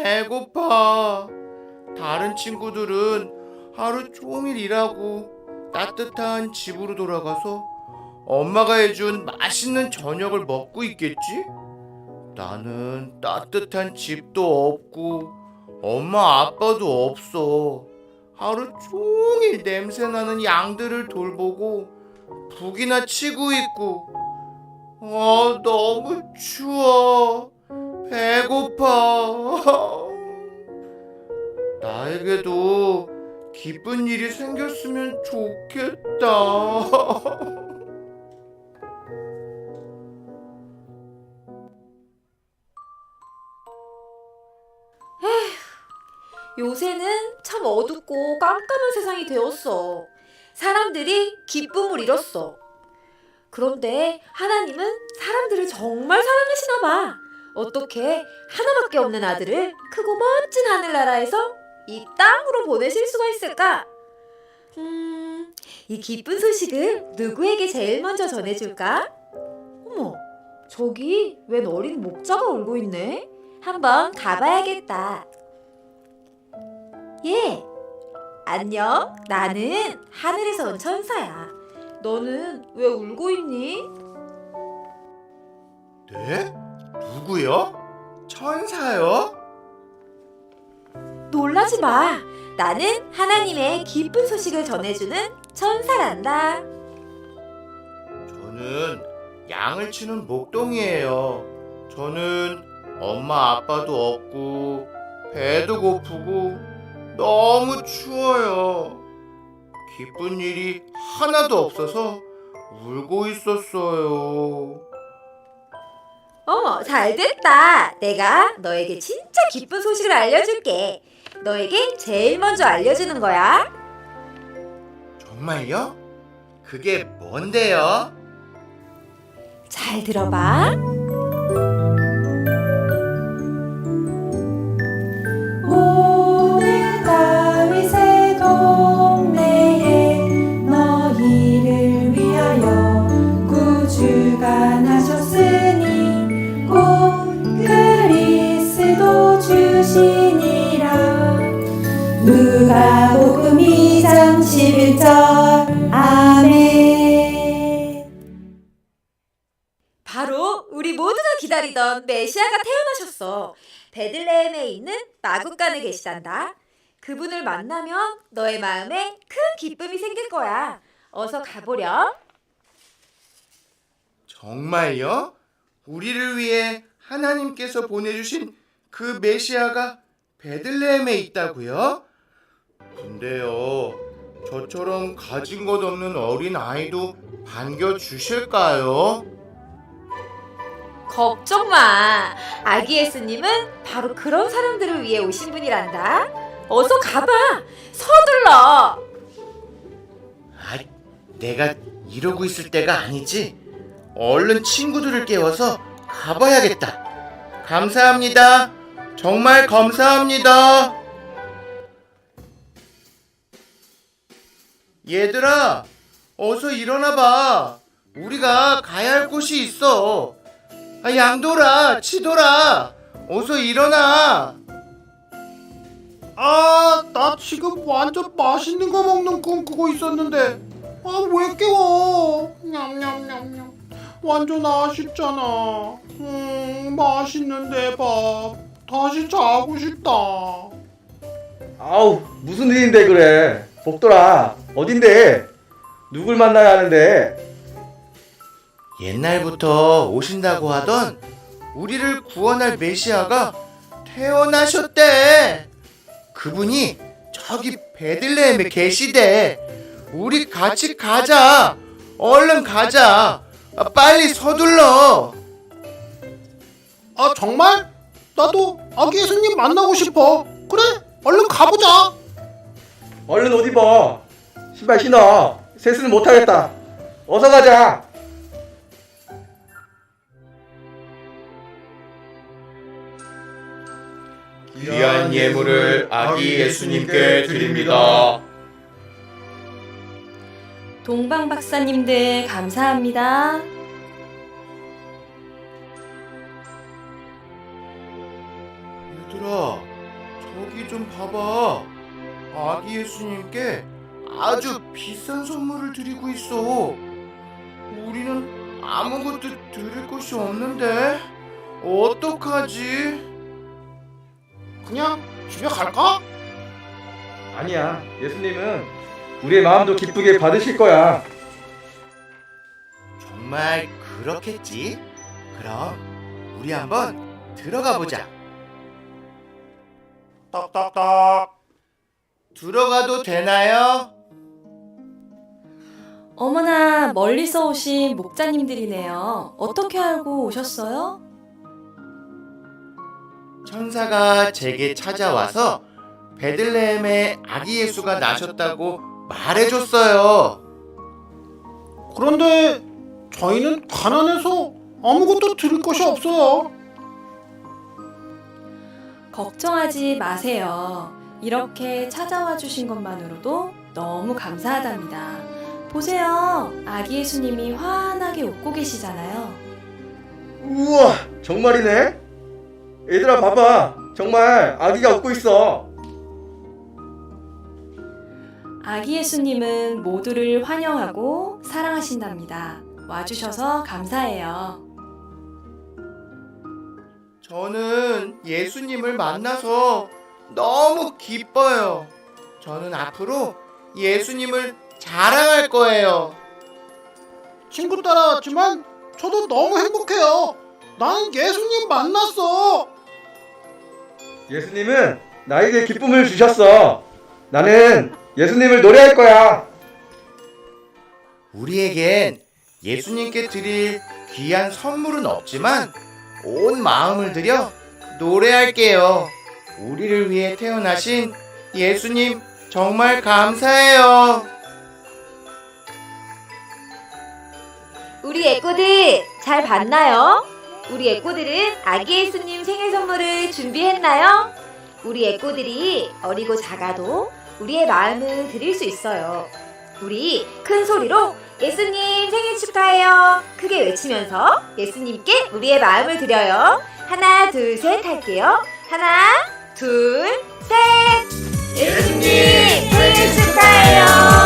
아, 배고파. 다른 친구들은 하루 종일 일하고 따뜻한 집으로 돌아가서 엄마가 해준 맛있는 저녁을 먹고 있겠지? 나는 따뜻한 집도 없고 엄마 아빠도 없어. 하루 종일 냄새나는 양들을 돌보고 북이나 치고 있고 어 너무 추워 배고파 나에게도 기쁜 일이 생겼으면 좋겠다 요새는 참 어둡고 깜깜한 세상이 되었어. 사람들이 기쁨을 잃었어. 그런데 하나님은 사람들을 정말 사랑하시나 봐. 어떻게 하나밖에 없는 아들을 크고 멋진 하늘나라에서 이 땅으로 보내실 수가 있을까? 음, 이 기쁜 소식을 누구에게 제일 먼저 전해줄까? 어머, 저기 웬 어린 목자가 울고 있네? 한번 가봐야겠다. 예. 안녕. 나는 하늘에서 온 천사야. 너는 왜 울고 있니? 네? 누구요? 천사요? 놀라지 마. 나는 하나님의 기쁜 소식을 전해주는 천사란다. 저는 양을 치는 목동이에요. 저는 엄마 아빠도 없고 배도 고프고 너무 추워요. 기쁜 일이 하나도 없어서 울고 있었어요. 어, 잘 됐다. 내가 너에게 진짜 기쁜 소식을 알려줄게. 너에게 제일 먼저 알려주는 거야. 정말요? 그게 뭔데요? 잘 들어봐. 바로 우리 모두가 기다리던 메시아가 태어나셨어. 베들레헴에 있는 마국간에 계시단다. 그분을 만나면 너의 마음에 큰 기쁨이 생길 거야. 어서 가보렴. 정말요? 우리를 위해 하나님께서 보내주신 그 메시아가 베들레헴에 있다고요? 근데요, 저처럼 가진 것 없는 어린 아이도 반겨 주실까요? 걱정 마. 아기 예수님은 바로 그런 사람들을 위해 오신 분이란다. 어서 가봐. 서둘러. 아, 내가 이러고 있을 때가 아니지. 얼른 친구들을 깨워서 가봐야겠다. 감사합니다. 정말 감사합니다. 얘들아, 어서 일어나 봐. 우리가 가야 할 곳이 있어. 아, 양돌아, 치돌아, 어서 일어나. 아, 나 지금 완전 맛있는 거 먹는 꿈 꾸고 있었는데, 아, 왜 깨워? 냠냠냠냠. 완전 아쉽잖아. 음, 맛있는데 밥. 다시 자고 싶다. 아우 무슨 일인데 그래 복돌아 어딘데 누굴 만나야 하는데 옛날부터 오신다고 하던 우리를 구원할 메시아가 태어나셨대. 그분이 저기 베들레헴에 계시대. 우리 같이 가자. 얼른 가자. 아, 빨리 서둘러. 아, 정말? 나도 아기 예수님 만나고 싶어. 그래, 얼른 가보자. 얼른 옷 입어 신발 신어 세수는 못하겠다 어서 가자 귀한 예물을 아기 예수님께 드립니다. 동방 박사님들 감사합니다. 얘들아, 저기 좀 봐봐. 아기 예수님께 아주 비싼 선물을 드리고 있어. 우리는 아무것도 드릴 것이 없는데 어떡하지? 그냥 집에 갈까? 아니야. 예수님은 우리의 마음도 기쁘게 받으실 거야. 정말 그렇겠지? 그럼 우리 한번 들어가 보자. 딱딱딱. 들어가도 되나요? 어머나 멀리서 오신 목자님들이네요. 어떻게 알고 오셨어요? 천사가 제게 찾아와서 베들레헴에 아기 예수가 나셨다고 말해줬어요. 그런데 저희는 가난해서 아무것도 드릴 것이 없어요. 걱정하지 마세요. 이렇게 찾아와 주신 것만으로도 너무 감사하답니다. 보세요. 아기 예수님이 환하게 웃고 계시잖아요. 우와, 정말이네. 얘들아 봐봐. 정말 아기가 웃고 있어. 아기 예수님은 모두를 환영하고 사랑하신답니다. 와주셔서 감사해요. 저는 예수님을 만나서 너무 기뻐요. 저는 앞으로 예수님을 자랑할 거예요. 친구 따라왔지만 저도 너무 행복해요. 나는 예수님 만났어. 예수님은 나에게 기쁨을 주셨어. 나는 예수님을 노래할 거야. 우리에겐 예수님께 드릴 귀한 선물은 없지만 온 마음을 들여 노래할게요. 우리를 위해 태어나신 예수님 정말 감사해요. 우리 애꼬들 잘 봤나요? 우리 애꼬들은 아기 예수님 생일 선물을 준비했나요? 우리 애꼬들이 어리고 작아도 우리의 마음을 드릴 수 있어요. 우리 큰 소리로 예수님 생일 축하해요. 크게 외치면서 예수님께 우리의 마음을 드려요. 하나, 둘, 셋 할게요. 하나, 둘, 셋. 예수님 생일 축하해요.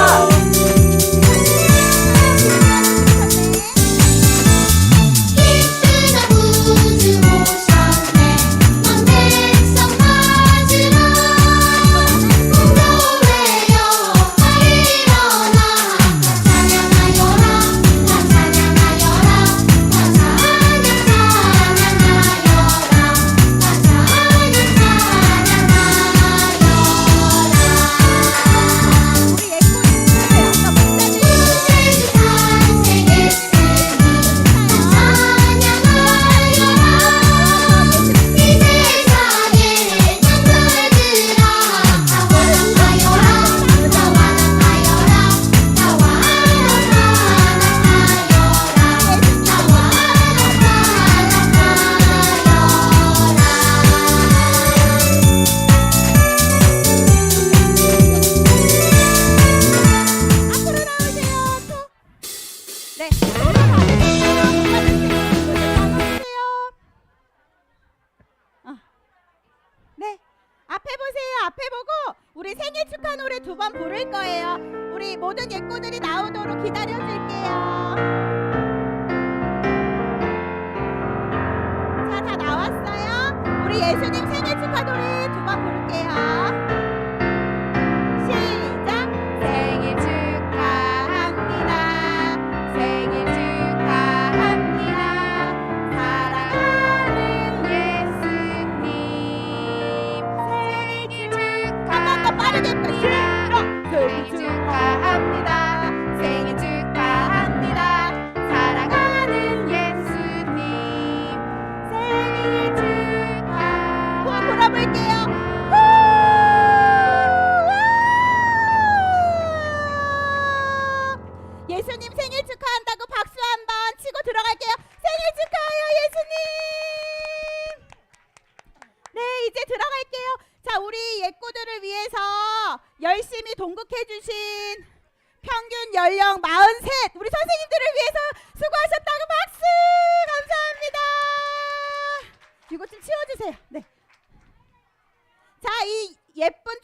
우리 생일 축하 노래 두 번 부를 거예요. 우리 모든 예꼬들이 나오도록 기다려 줄게요. 자, 다 나왔어요. 우리 예수님 생일 축하 노래 두 번 부를게요. 이제 들어갈게요. 자, 우리 예꼬들을 위해서 열심히 동극해 주신 평균 연령 43 우리 선생님들을 위해서 수고하셨다고 박수! 감사합니다. 이것 좀 치워주세요. 네. 자, 이 예쁜